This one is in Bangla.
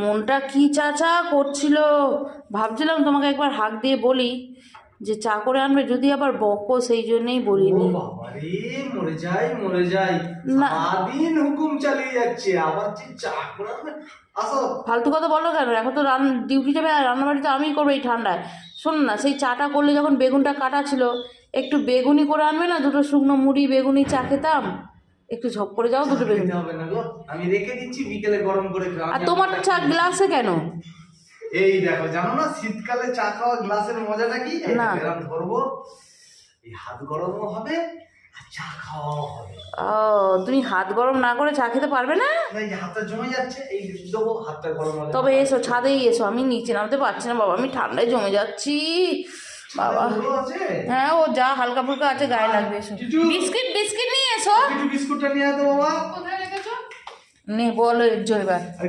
মনটা কি চা চা করছিল? ভাবছিলাম তোমাকে একবার হাক দিয়ে বলি যে চা করে আনবে যদি আবার বকো সেই জন্যই বলিনি। মরে যাই মরে যাই। সারাদিন হুকুম চালিয়ে যাচ্ছে আবার যে চা করে আনবে? ফালতু কথা বলো কেন? এখন তো রান ডিউটি যাবে আর রান্নাবাড়ি তো আমিই করব এই ঠান্ডায়। শোন না সেই চাটা করলে যখন বেগুনটা কাটা ছিল একটু বেগুনি করে আনবে না? দুটো শুকনো মুড়ি বেগুনি চা খেতাম? একটু ঝপ করে যাও দুটো খেতে হবে না গো। আমি রেখে দিচ্ছি বিকেলে গরম করে খাও। আর তোমার চা গ্লাসে কেন? এই দেখো জানো না শীতকালে চা খাওয়া গ্লাসের মজাটা কি? না। ধরবো এই হাত গরমও হবে আর চা খাওয়াও হবে। ও তুমি হাত গরম না করে চা খেতে পারবে না? হাতটা জমে যাচ্ছে এই দেবো হাতটা গরম হবে তবে এসো ছাদেই এসো আমি নিচে নামতে পারছি না বাবা আমি ঠান্ডায় জমে যাচ্ছি। বাবা। ভালো আছে? হ্যাঁ ও যা হালকা ফুলকা আছে গায়ে লাগবে এসো জিজু। বিস্কিট বিস্কিট নিয়ে এসো। একটু বিস্কুটটা নিয়ে আয় তো বাবা। নে বলো জয়বার। আর